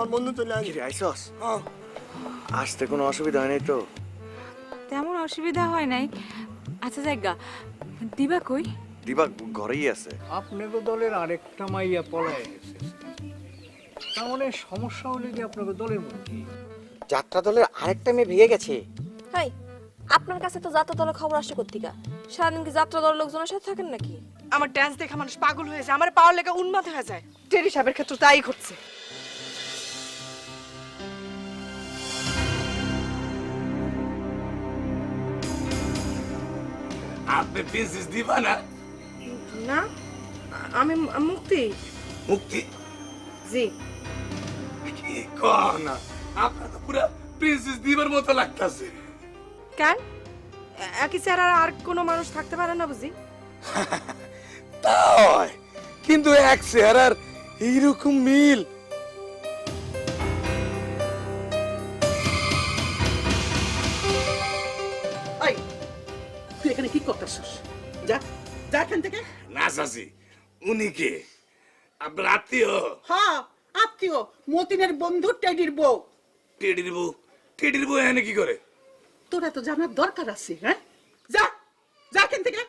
আমার বন্ধু চলে আসে কিরে আইসস? হ্যাঁ। আসতে কোনো অসুবিধা হয় নাই তো? তেমন অসুবিধা হয় নাই। আচ্ছা জায়গা দিবা কই? দিবা ঘরেই আছে। দলের আরেকটা মাইয়া পলায় গেছে তার মানে সমস্যা হলে কি দলের মধ্যে যাত্রা দলের আরেকটা মেয়ে ভেঙে গেছে। হাই আপনার কাছে তো যাত্রা দলের খবর আসে কোথেকা সারাদিন কি যাত্রা দলের লোকজনের সাথে থাকেন নাকি? আমার ডান্স দেখে মানুষ পাগল হয়ে যায় আমার পাওয়ার লেগে উন্মাদ হয়ে যায়। টেরি সাহেবের ক্ষেত্রে তাই ঘটছে। আপনি প্রিন্সেস দিবা না? না আমি মুক্তি। মুক্তি? জি। কি না আপনার তো পুরা প্রিন্সেস দিবার মতো লাগতাছে। কেন? একই চেহারা আর কোনো মানুষ থাকতে পারে না বুঝি। তা হয় কিন্তু এক চেহারার এইরকম মিল এখান থেকে? না চাচি উনি কে? আপনার আত্মীয়? হ্যাঁ আত্মীয়। মতিনের বন্ধু টেডির বউ। টেডির বউ? টেডির বউ এখানে কি করে? তোরা তো জানার দরকার আছে হ্যাঁ? যা যা এখান থেকে।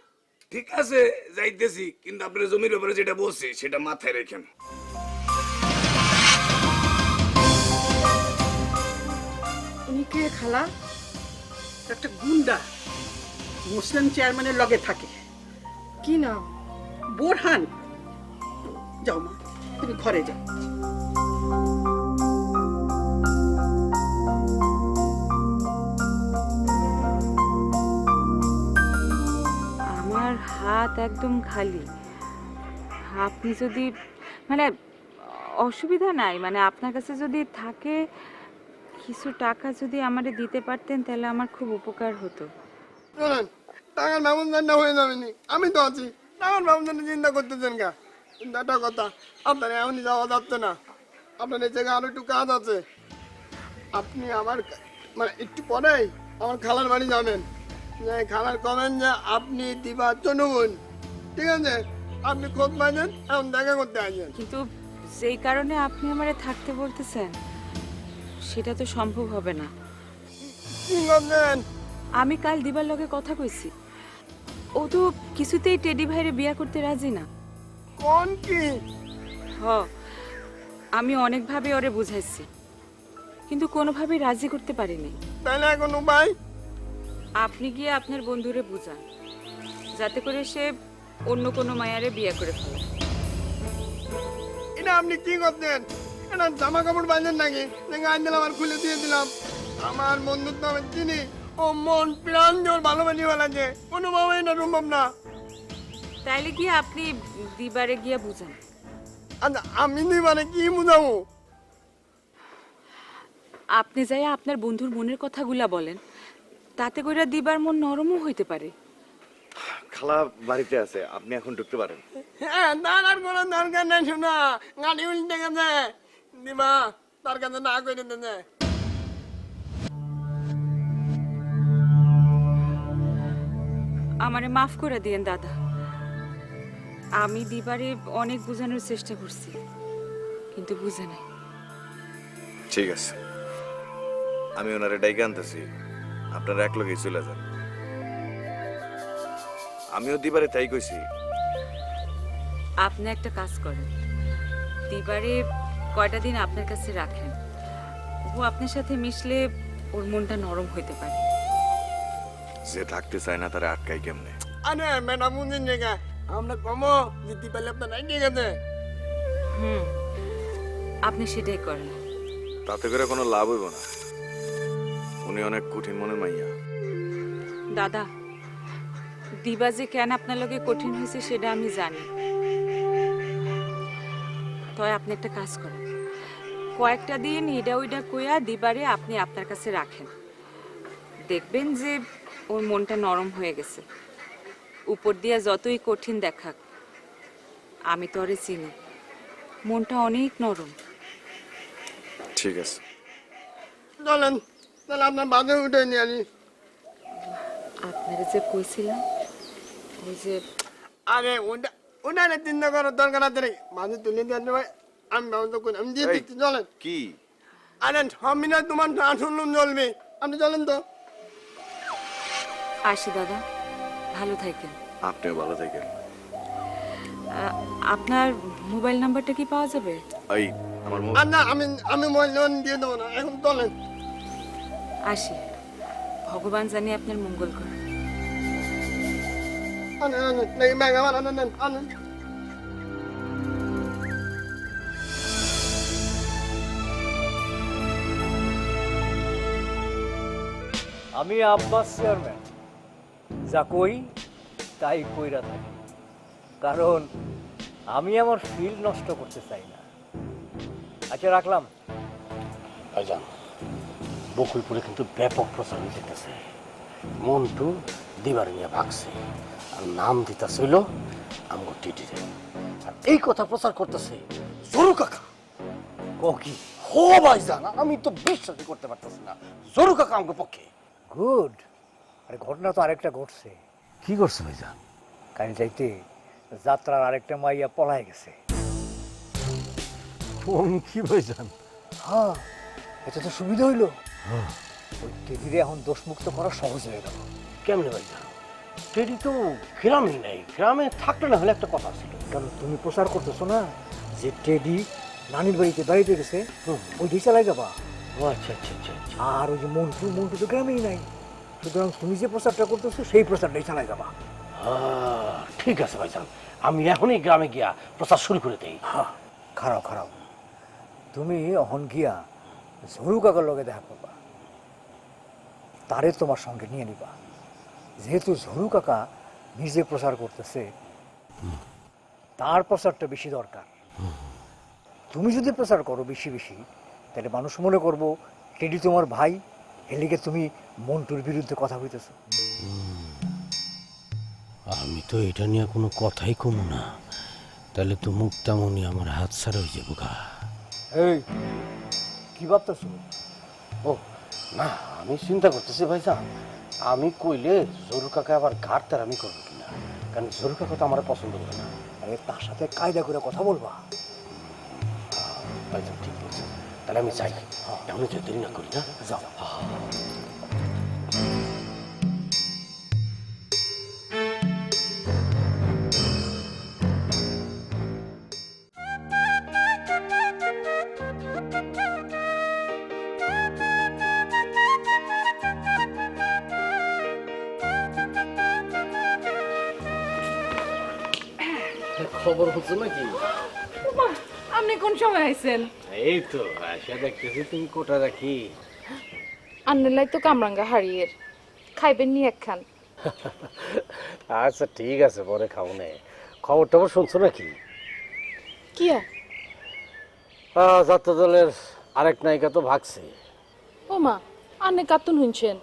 ঠিক আছে যাইতেছি কিন্তু আপনার জমির ব্যাপারে যেটা বলছি সেটা মাথায় রেখেন। উনি কে খালা? একটা গুন্ডা। মুসলিম চেয়ারম্যানের লগে থাকে। কি নাম? বোরহান। যাও মা তুমি ঘরে যাও। আমার হাত একদম খালি। আপনি যদি মানে অসুবিধা নাই মানে আপনার কাছে যদি থাকে কিছু টাকা যদি আমারে দিতে পারতেন তাহলে আমার খুব উপকার হতো। টাকার ব্যবস্থাটা হয়ে যাবে নি। আমি তো আছি। টাকার ব্যবস্থাটা চিন্তা করতেছেন কা কিন্তু একটা কথা আপনার এমনই যাওয়া যাচ্ছে না। আপনার এই জায়গায় আরও একটু কাজ আছে। আপনি আমার মানে একটু পরেই আমার খালার বাড়ি যাবেন। যে খালার কমেন যে আপনি দিবা চনুন ঠিক আছে? আপনি খোঁজ পাইছেন এখন দেখা করতে আসেন। কিন্তু যেই কারণে আপনি আমারে থাকতে বলতেছেন সেটা তো সম্ভব হবে না। কি করছেন? আমি কাল দিবার লগে কথা কইছি। ও তো কিছুতেই টেডি ভাইরে বিয়া করতে রাজি না। কোন কি? হ আমি অনেকভাবে ওরে বুঝাইছি কিন্তু কোনোভাবেই রাজি করতে পারিনি। তাহলে এখন উপায় আপনি গিয়ে আপনার বন্ধুরে বুঝান যাতে করে সে অন্য কোনো মায়ারে বিয়ে করে ফেলে। এটা আপনি কি করছেন এটা জামা কাপড় বাঁধেন নাকি? আজ দিলাম আর খুলে দিয়ে দিলাম? আমার বন্ধুত্ব আমি চিনি। ও মন প্রাণ জোর ভালোবাসি ফেলাছে কোনোভাবে এটা সম্ভব না। তাইলে গিয়ে আপনি দিবারে গিয়ে বুঝান? আচ্ছা আমি দিবারে কি বুঝাবো? আপনি যাই আপনার বন্ধুর মনের কথাগুলা বলেন। তাতে করে দিবার মন নরমও হইতে পারে। খালা বাড়িতে আছে আপনি এখন ঢুকতে পারেন। হ্যাঁ তার আর কোনো? দরকার নেই শোনা গাড়ি উল্টে গেছে। দিবা তার কাছে না করে দিতে আমারে মাফ করে দিয়েন দাদা। আমি দিবারে অনেক বোঝানোর চেষ্টা করছি কিন্তু বুঝে নাই। ঠিক আছে। আমি ওনারে ডাইকে আনতেছি। আপনারা এক লগেই চলে যান। আমিও দিবারে তাই কইছি। আপনি একটা কাজ করেন। দিবারে কয়টা দিন আপনার কাছে রাখেন। ও আপনার সাথে মিশলে ওর মনটা নরম হইতে পারে। যে থাকতে চায় না তারা আটকাই কেমনে? আরে ম্যাডাম বুঝিন রেখা আমরা কমো জিতি পেলে আপনার নাই আছে হুম আপনি সেটাই করেন। তাতে করে কোনো লাভ হইব না। উনি অনেক কঠিন মনের মাইয়া। দাদা দিবা যে কেন আপনার লগে কঠিন হয়েছে সেটা আমি জানি। তয় আপনি একটা কাজ করেন। কয়েকটা দিন এটা ওইটা কইয়া দিবারে আপনি আপনার কাছে রাখেন। দেখবেন যে ওর মনটা নরম হয়ে গেছে। উপর দিয়া যতই কঠিন দেখাক আমি তো আরে চিনি। মনটা অনেক নরম। ঠিক আছে। চলেন তাহলে আপনার বাজে উঠে নিয়ে আসি। আপনারা যে কইছিলাম ওই যে আরে ওটা ওটা নিয়ে চিন্তা করার দরকার আছে রে। বাজে তুলে দিয়ে আসবে আমি ব্যবস্থা করি। আমি দিয়ে দিচ্ছি চলেন। কি? আরে আমি না তোমার শুনলাম চলবে আপনি চলেন তো। আসি দাদা। ভালো থাকেন। আপনিও ভালো থাকেন। আপনার মোবাইল নাম্বারটা কি পাওয়া যাবে? এই আমার আর না আমি আমি মোবাইল লোন দিয়ে দেবো না এখন চলেন। আসি। ভগবান জানি আপনার মঙ্গল করে। আনেন আনেন নাকি ব্যাগ আনেন আনেন আনেন আমি আব্বাস চেয়ারম্যান। যা কই তাই কইরা থাকি। কারণ আমি আমার ফিল্ড নষ্ট করতে চাই না। আচ্ছা রাখলাম। ভাইজান বকুলপুরে কিন্তু ব্যাপক প্রচার যেতেছে। মন্টু দিবার নিয়ে ভাগছে আর নাম দিতেছিল আমগো টিটিরে আর এই কথা প্রচার করতেছে জরু কাকা। ক কি? হো ভাইজান আমি তো বিশ্বাসই করতে পারতেছি না। জরু কাকা আমগো পক্ষে। গুড। আরে ঘটনা তো আরেকটা ঘটছে। কি করছে ভাইজান? কাল যাইতে যাত্রার আরেকটা মাইয়া পলায় গেছে। কোন কি ভাইজান? হ্যাঁ এটা তো সুবিধা হইল। ওই টেডিরে এখন দোষমুক্ত করা সহজ হয়ে গেল। কেমনে ভাইজান? টেডি তো গ্রামে নাই। গ্রামে থাকলে না হলে একটা কথা ছিল। কারণ তুমি প্রচার করতেছো না যে টেডি নানির বাড়িতে বাড়িতে গেছে? ওই দিয়ে চালাই যাবা। ও আচ্ছা আচ্ছা আচ্ছা আচ্ছা। আর ওই যে মন্টু মন্টু তো গ্রামেই নাই। সুতরাং তুমি যে প্রচারটা করতেছো সেই প্রচারটাই চালাই যাবা। ঠিক আছে ভাইজান। আমি এখনই গ্রামে গিয়া প্রচার শুরু করে দেই। হ্যাঁ খারাপ খারাপ। তুমি অহন গিয়া ঝরু কাকার লগে দেখা করবা। তারে তোমার সঙ্গে নিয়ে নিবা। যেহেতু ঝরু কাকা নিজে প্রচার করতেছে তার প্রচারটা বেশি দরকার। তুমি যদি প্রচার করো বেশি বেশি তাহলে মানুষ মনে করব টেডি তোমার ভাই এলিগে তুমি মন্টুর বিরুদ্ধে কথা হইতেছো আমি তো এটা নিয়ে কোনো কথাই কম না। তাহলে তো মুক্তামণি আমার হাত ছাড়া হয়ে যাব গা। এই কি ভাবতেছো? ও না আমি চিন্তা করতেছি ভাইজান আমি কইলে জরু কাকা আবার ঘাট তার আমি করব কিনা? কারণ জরু কাকা তো আমার পছন্দ করে না। আরে তার সাথে কায়দা করে কথা বলবা। ভাইজান ঠিক বলছে তাহলে আমি যাই। এমন যে দেরি না করি না যাও খবর হচ্ছে নাকি? আপনি কোন সময় আইছেন? এই তো। আশা দেখতেছি তুমি কোটা রাখি। আন্নেলাই তো কামরাঙ্গা হারিয়ের খাইবেন নি একখান। আচ্ছা ঠিক আছে পরে খাব নে। খবর টবর শুনছো নাকি? কিয়া যাত্রা দলের আরেক নায়িকা তো ভাগছে। ও মা আন্নে কাতুন শুনছেন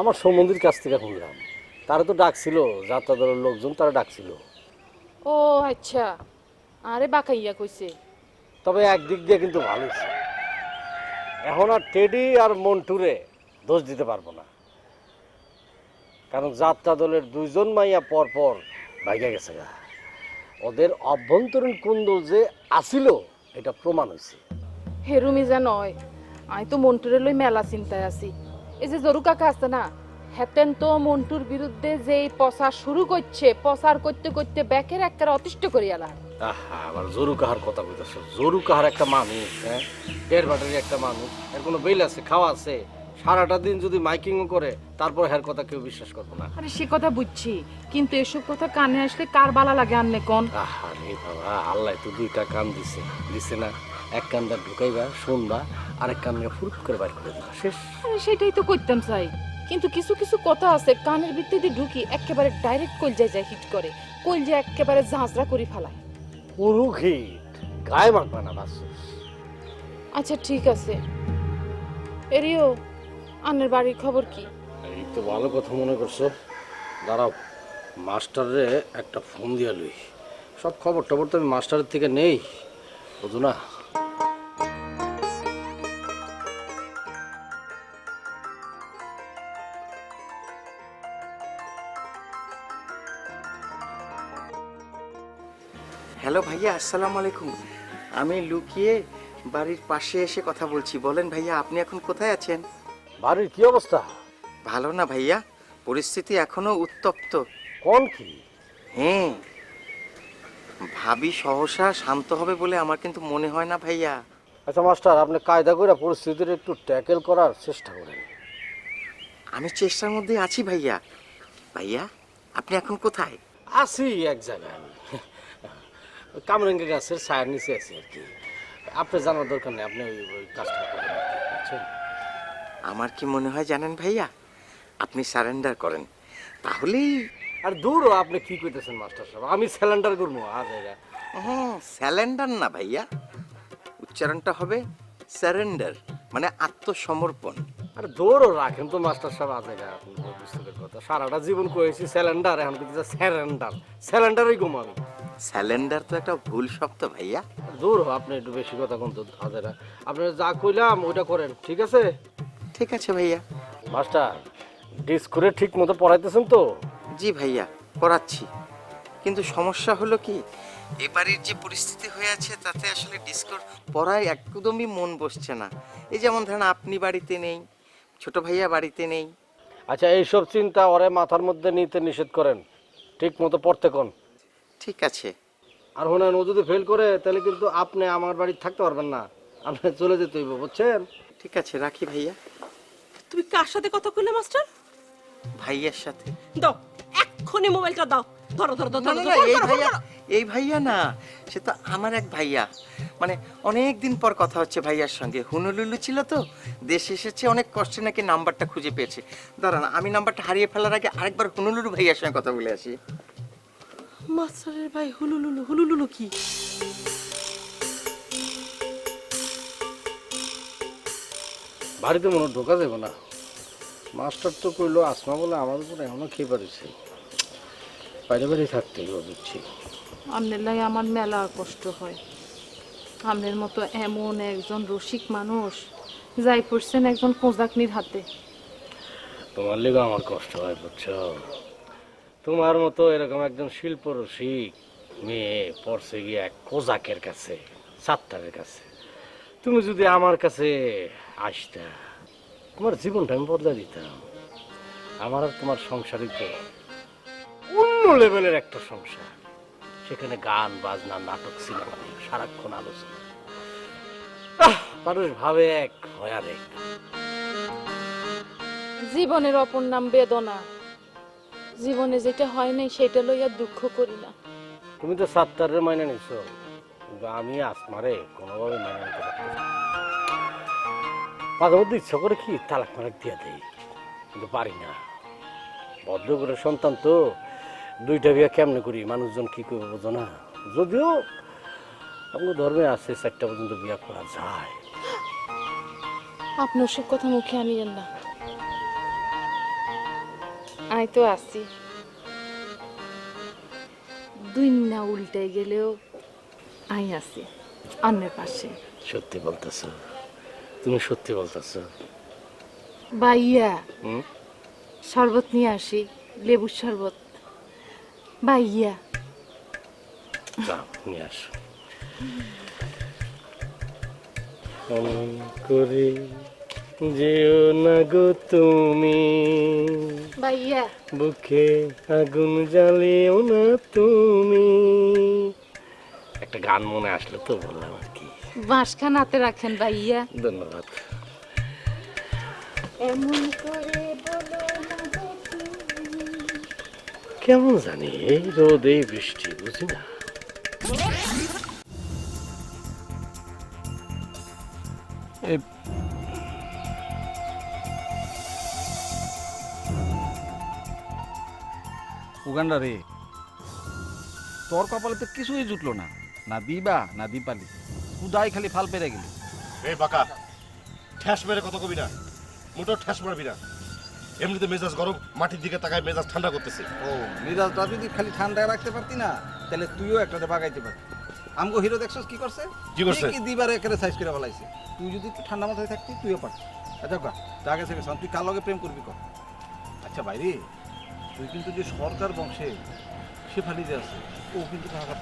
আমার সমন্দির কাছ থেকে শুনলাম। তারা তো ডাকছিল যাত্রা দলের লোকজন তারা ডাকছিল। ও আচ্ছা। আরে বাকাইয়া কইছে। তবে একদিক দিয়ে কিন্তু ভালো। এখন আর টেডি আর মন্টুরে দোষ দিতে পারব না। কারণ যাত্রা দলের দুইজন মাইয়া পর পর ভাইগা গেছে গা। ওদের অভ্যন্তরীণ কুন্দল যে আসিল, এটা প্রমাণ হয়েছে হেরুমি যা নয়, আমি তো মন্টুরে লই মেলা চিন্তায় আছি। এই যে জরু কাকা আছে না হেতেন তো মন্টুর বিরুদ্ধে যে প্রচার শুরু করছে প্রচার করতে করতে ব্যাকের একটা অতিষ্ঠ করিয়ালা আহা আবার জরু কাহার কথা জরু কাহার একটা মানুষ হ্যাঁ? বাটারি একটা মানুষ। এর কোনো বেল আছে খাওয়া আছে? সারাটা দিন যদি মাইকিংও করে তারপর হের কথা কেউ বিশ্বাস করব না। আরে সে কথা বুঝছি কিন্তু এসব কথা কানে আসলে কার বালা লাগে আনলে কোন? আহা রে বাবা আল্লাহ তো দুইটা কান দিছে। দিছে না এক কানটা ঢুকাইবা শুনবা আরেক কান ফুরুত করে বাইর করে দিবা। শেষ। সেটাই তো করতাম চাই। কিন্তু কিছু কিছু কথা আছে কানের ভিত্তিতে ঢুকি একেবারে ডাইরেক্ট কলজায় যায় হিট করে। কলজা একেবারে ঝাঁঝরা করে ফেলায়। পুরু হিট গায়ে মাখবা না বাস আচ্ছা ঠিক আছে। এরিও আনের বাড়ির খবর কি? এই তো ভালো কথা মনে করছ। দাঁড়াও মাস্টারে একটা ফোন দিয়া লই। সব খবর টবর তো আমি মাস্টারের থেকে নেই। বুঝো না। ভাইয়া আসসালামু আলাইকুম। আমি লুকিয়ে বাড়ির পাশে এসে কথা বলছি। বলেন ভাইয়া আপনি এখন কোথায় আছেন? বাড়ির কি অবস্থা? ভালো না ভাইয়া পরিস্থিতি এখনও উত্তপ্ত। কোন কি? হ্যাঁ ভাবি সহসা শান্ত হবে বলে আমার কিন্তু মনে হয় না ভাইয়া। আচ্ছা মাস্টার আপনি কায়দা করে পরিস্থিতির একটু ট্যাকেল করার চেষ্টা করেন। আমি চেষ্টার মধ্যে আছি ভাইয়া। ভাইয়া আপনি এখন কোথায়? আছি এক জায়গায় কামরেঙ্গে গাছের ছায়ার নিচে আছি আর কি। আপনি জানার দরকার নেই আপনি ওই কাজটা করেন বুঝছেন? আমার কি মনে হয় জানেন ভাইয়া? আপনি সারেন্ডার করেন তাহলেই আর দূর আপনি কি কইতেছেন মাস্টার সাহেব? আমি স্যালেন্ডার করব আজ এরা হ্যাঁ স্যালেন্ডার না ভাইয়া। উচ্চারণটা হবে স্যারেন্ডার মানে আত্মসমর্পণ। আর দৌড়ও রাখেন তো মাস্টার সাহেব আজ এরা আপনি বুঝতে কথা সারাটা জীবন কয়েছি স্যালেন্ডার এখন কিন্তু স্যালেন্ডার স্যালেন্ডারই ঘুমাবি। স্যালেন্ডার তো একটা ভুল শব্দ ভাইয়া। দূর হ, আপনি একটু বেশি কথা কোন তো হাজারা। আপনি যা কইলাম ওইটা করেন ঠিক আছে? ঠিক আছে ভাইয়া। মাস্টার ডিসকোরে ঠিক মতো পড়াইতেছেন তো? জি ভাইয়া করাচ্ছি কিন্তু সমস্যা হলো কি এবারের যে পরিস্থিতি হয়ে আছে তাতে আসলে ডিসকোর পড়ায় একদমই মন বসছে না। এই যেমন ধরেন আপনি বাড়িতে নেই ছোট ভাইয়া বাড়িতে নেই। আচ্ছা এইসব চিন্তা ওরে মাথার মধ্যে নিতে নিষেধ করেন। ঠিক মতো পড়তে কোন। ঠিক আছে। আর হোনেন ও যদি ফেল করে তাহলে কিন্তু আপনি আমার বাড়ি থাকতে পারবেন না। আপনি চলে যেতে হইব বুঝছেন? ঠিক আছে রাখি ভাইয়া। তুমি কার সাথে কথা কইলে মাস্টার? ভাইয়ার সাথে। দাও এক্ষুনি মোবাইলটা দাও। ধরো ধরো ধরো ধরো, এই ভাইয়া এই ভাইয়া না সে তো আমার এক ভাইয়া। মানে অনেক দিন পর কথা হচ্ছে ভাইয়ার সঙ্গে। হুনুলুলু ছিল তো দেশে এসেছে অনেক কষ্টে নাকি নাম্বারটা খুঁজে পেয়েছে। দাঁড়ান আমি নাম্বারটা হারিয়ে ফেলার আগে আরেকবার হুনুলুলু ভাইয়ার সঙ্গে কথা বলে আসি। মাস্টারের ভাই হুলুলুলু হুলুলুলু কি? বাড়িতে মনে ঢোকা যাবে না। মাস্টার তো কইলো আসমা বলে আমার উপর এখনও খেয়ে পারিছে বাইরে বাইরে থাকতে হবে বুঝছি। আপনার লাগে আমার মেলা কষ্ট হয়। আপনার মতো এমন একজন রসিক মানুষ যাই পড়ছেন একজন কোজাকনির হাতে। তোমার লেগে আমার কষ্ট হয় বুঝছ? তোমার মতো এরকম একজন শিল্প রসিক মেয়ে পড়ছে গিয়ে এক কোজাকের কাছে, সাত্তারের কাছে। তুমি যদি আমার কাছে আসতা, তোমার জীবনটা আমি বদলা দিতাম। আমার আর তোমার সংসারই তো অন্য লেভেলের একটা সংসার। সেখানে গান, বাজনা, নাটক, সিনেমা, সারাক্ষণ আলোচনা। মানুষ ভাবে এক হয় জীবনের অপর নাম বেদনা। জীবনে যেটা হয় নাই সেটা লইয়া দুঃখ করি না। তুমি তো সাত্তারের মাইনে নিছো। আমি আসমারে কোনোভাবে মাইনে নিতে পারছি না। মাঝে মধ্যে ইচ্ছা করে কি তালাক মালাক দিয়ে দেই কিন্তু পারি না। ভদ্র করে সন্তান তো দুইটা বিয়া কেমনে করি মানুষজন কি করবে বোঝো না। যদিও আপনার ধর্মে আছে চারটা পর্যন্ত বিয়া করা যায়। আপনার সব কথা মুখে আনিয়েন না। আই তো আছি দুই না উল্টে গেলেও আই আছি আন্নের পাশে। সত্যি বলতেছ। তুমি সত্যি বলতেছ। বাইয়া হুম? শরবত নিয়ে আসি লেবুর শরবত। বাইয়া নিয়ে আসো। করে। যেও না গো তুমি। বাইয়া বুকে আগুন জ্বালিও না তুমি। একটা গান মনে আসলো তো বললাম আর কি। বাঁশখান হাতে রাখেন বাইয়া ধন্যবাদ। এমন করে বলো না গো তুমি। কেমন জানি এই রোদ এই বৃষ্টি বুঝি না। উগান্ডা রে। তোর কপালে তো কিছুই জুটলো না। না দিবা না দীপালি। উদাই খালি ফাল পেরে গেলি। এই বাকা ঠ্যাস মেরে কত কবি না। মোটর ঠ্যাস মারবি না। এমনিতে মেজাজ গরম মাটির দিকে তাকায় মেজাজ ঠান্ডা করতেছে। ও মিরাজটা যদি খালি ঠান্ডা রাখতে পারতি না তাহলে তুইও একটাতে বাগাইতে পারতি। আমগো হিরো দেখছস কি করছে? কি করছে? কি দিবার একেবারে সাইজ করে ফেলাইছে তুই যদি একটু ঠান্ডা মাথায় থাকতি তুইও পারতি। আচ্ছা গা জাগে থেকে তুই কার লগে প্রেম করবি কর। আচ্ছা বাইরে তুই কিন্তু যে সরকার বংশে সে ফালি যে আছে ও কিন্তু টাকা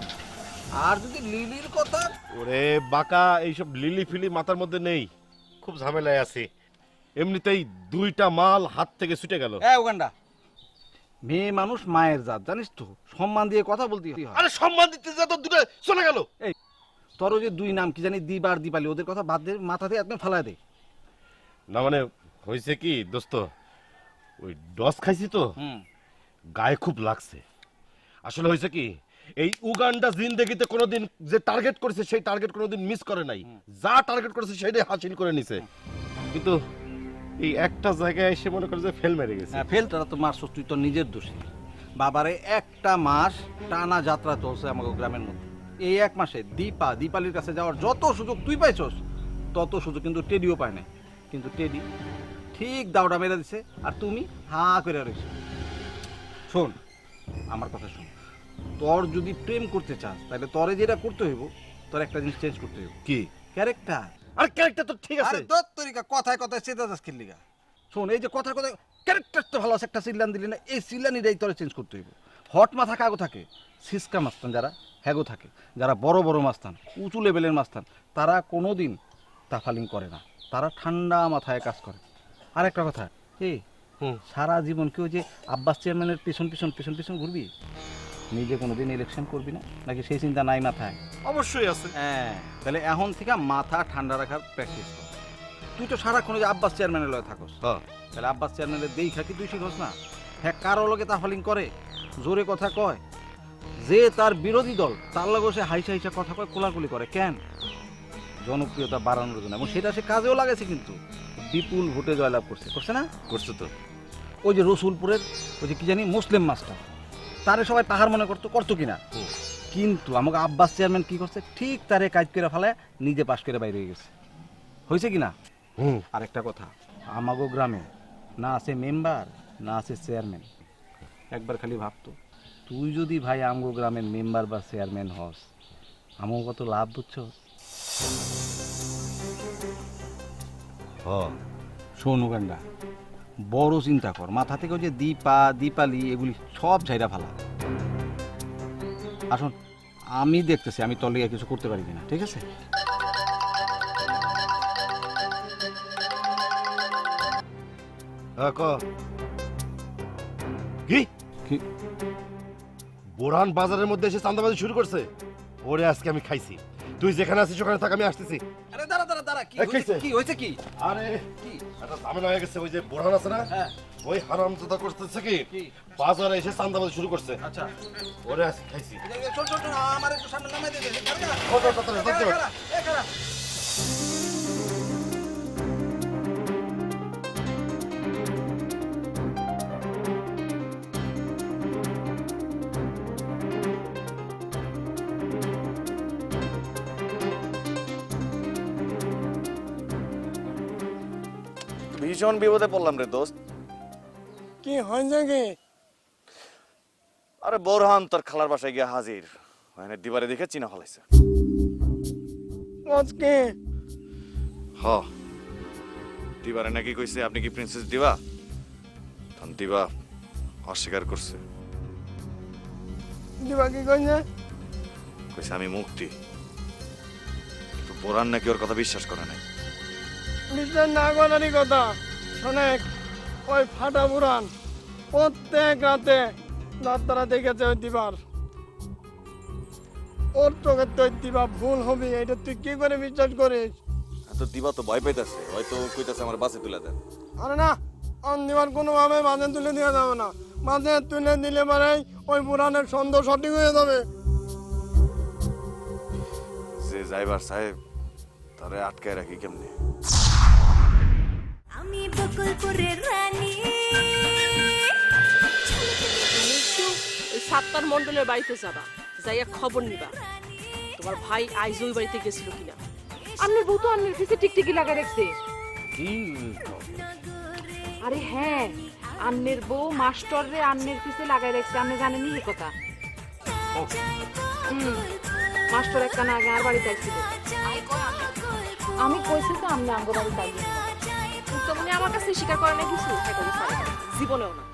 আর যদি লিলির কথা ওরে বাকা এইসব লিলি ফিলি মাথার মধ্যে নেই। খুব ঝামেলায় আছি। এমনিতেই দুইটা মাল হাত থেকে ছুটে গেল। এ উগান্ডা। মেয়ে মানুষ মায়ের জাত জানিস তো? সম্মান দিয়ে কথা বলতে হয়। আরে সম্মান দিতে যা তো দুটো চলে গেল। এই তোর ওই যে দুই নাম কি জানি দিবার দীপালি ওদের কথা বাদ দে মাথা দিয়ে একদম ফালাই দে। না মানে হয়েছে কি দোস্ত ওই ডস খাইছি তো। হুম। গায়ে খুব লাগছে। আসলে হয়েছে কি এই উগান্ডা জিন্দেগিতে কোনোদিন যে টার্গেট করেছে সেই টার্গেট কোনোদিন মিস করে নাই। যা টার্গেট করেছে সেটাই হাসিল করে নিছে। কিন্তু এই একটা জায়গায় এসে মনে করে যে ফেল মেরে গেছে। হ্যাঁ ফেল তারা তো মারছস তুই তো নিজের দোষী। বাবারে একটা মাস টানা যাত্রা চলছে আমাকে গ্রামের মধ্যে। এই এক মাসে দীপা দীপালির কাছে যাওয়ার যত সুযোগ তুই পাইছস তত সুযোগ কিন্তু টেডিও পায় নাই। কিন্তু টেডি ঠিক দাওটা মেরে দিছে আর তুমি হা করে রয়েছ শোন আমার কথা শোন। তোর যদি প্রেম করতে চাস তাহলে তোরে যেটা করতে হইব তোর একটা জিনিস চেঞ্জ করতে হইব। কি? ক্যারেক্টার আর ক্যারেক্টার তো ঠিক আছে। আরে দত তরিকা কথায় কথায় চেতা যাস কিল্লিগা শোন এই যে কথায় কথায় ক্যারেক্টার তো ভালো আছে একটা সিল্লান দিলি না এই সিল্লানিটাই তোরে চেঞ্জ করতে হইব। হট মাথা কাগো থাকে সিসকা মাস্তান যারা হ্যাগো থাকে। যারা বড় বড় মাস্তান উঁচু লেভেলের মাস্তান তারা কোনো দিন তাফালিং করে না। তারা ঠান্ডা মাথায় কাজ করে। আর একটা কথা এই সারা জীবন কেউ যে আব্বাস চেয়ারম্যানের পিছন পিছন পিছন পিছন ঘুরবি? নিজে কোনোদিন ইলেকশন করবি না? নাকি সেই চিন্তা নাই মাথায়? অবশ্যই আছে। হ্যাঁ তাহলে এখন থেকে মাথা ঠান্ডা রাখার প্র্যাকটিস কর। তুই তো সারাক্ষণ যে আব্বাস চেয়ারম্যানের লগে থাকস। হ্যাঁ। তাহলে আব্বাস চেয়ারম্যানের দেখা খাকি তুই শিখস না? হ্যাঁ কারও লগে তাফালিং করে জোরে কথা কয়। যে তার বিরোধী দল তার লগে সে হাইসা হাইসা কথা কয় কোলাকুলি করে। কেন? জনপ্রিয়তা বাড়ানোর জন্য। এবং সেটা সে কাজেও লাগাছে কিন্তু। বিপুল ভোটে জয়লাভ করছে। করছে না? করছে তো। ওই যে রসুলপুরের ওই যে কি জানি মুসলিম মাস্টার তারে সবাই পাহাড় মনে করতো করতো কিনা? কিন্তু আমাকে আব্বাস চেয়ারম্যান কি করছে? ঠিক তারে কাজ করে ফেলে নিজে পাশ করে বাইরে গেছে। হয়েছে কিনা? আর একটা কথা। আমাগো গ্রামে না আছে মেম্বার না আছে চেয়ারম্যান। একবার খালি ভাবতো তুই যদি ভাই আমগো গ্রামের মেম্বার বা চেয়ারম্যান হস আমাকে কত লাভ বুঝছ? শোন উগান্ডা বড় চিন্তা কর। মাথা থেকে ওই যে দীপা দীপালি এগুলি সব ঝাইরা ফালা। আসুন আমি দেখতেছি আমি তলে কিছু করতে পারি কিনা ঠিক আছে? হ্যাঁ ক? কি? বাজারের মধ্যে এসে চান্দাবাজি শুরু করছে? ওরে আজকে আমি খাইছি। তুই যেখানে আছিস ওখানে থাক আমি আসতেছি। আরে দাঁড়া দাঁড়া দাঁড়া কি হয়েছে? কি হয়েছে কি? আরে কি একটা ঝামেলা হয়ে গেছে ওই যে বোরহান আছে না হ্যাঁ ওই হারাম জোদা করতেছে কি? বাজারে এসে চান্দাবাজি শুরু করছে আচ্ছা ওরে খাইছি চল চল চল আমার একটু সামনে নামাই দে ভীষণ বিপদে পড়লাম রে দোস্ত। কি হয়েছে কি? আরে বোরহান তোর খালার বাসায় গিয়ে হাজির। ওখানে দিবারে দেখে চিনা ফলাইছে। আজকে হ। দিবারে নাকি কইছে আপনি কি প্রিন্সেস দিবা? তখন দিবা অস্বীকার করছে। দিবা কি কইছে? কইছে আমি মুক্তি। কিন্তু বোরহান নাকি ওর কথা বিশ্বাস করে নাই। বিশ্বাস না করারই কথা। শোনেক ওই ফাটা বুড়ান প্রত্যেক রাতে যাত্রা দেখেছে ওই দিবার। ওর চোখে তো দিবা ভুল হবি এটা তুই কি করে বিশ্বাস করিস? তো দিবা তো ভয় পাইতাছে হয়তো কইতাছে আমার বাসে তুলে দেন। আরে না অন দিবার কোনোভাবে মাঝে তুলে দেওয়া যাবে না। মাঝে তুলে দিলে মানে ওই পুরাণের সন্দেহ সঠিক হয়ে যাবে। যে যাইবার সাহেব তারে আটকায় রাখি কেমনে? আমি বকুলপুরের রানী। ওই সাতটার মন্ডলের বাড়িতে যাবা যাইয়া খবর নিবা। তোমার ভাই আইজ ওই বাড়িতে গেছিল কিনা? আন্নের বউ তো আন্নের পিছে টিকটিকি লাগা রাখছে। কি আরে হ্যাঁ আন্নের বউ মাস্টার রে আন্নের পিছে লাগাই রাখছে আপনি জানেন এই কথা। মাস্টার একটা না আগে আর বাড়িতে আইছিল। আমি কইছি তো আমি আঙ্গ মানে আমার কাছে স্বীকার করে না কিছু জীবনেও না।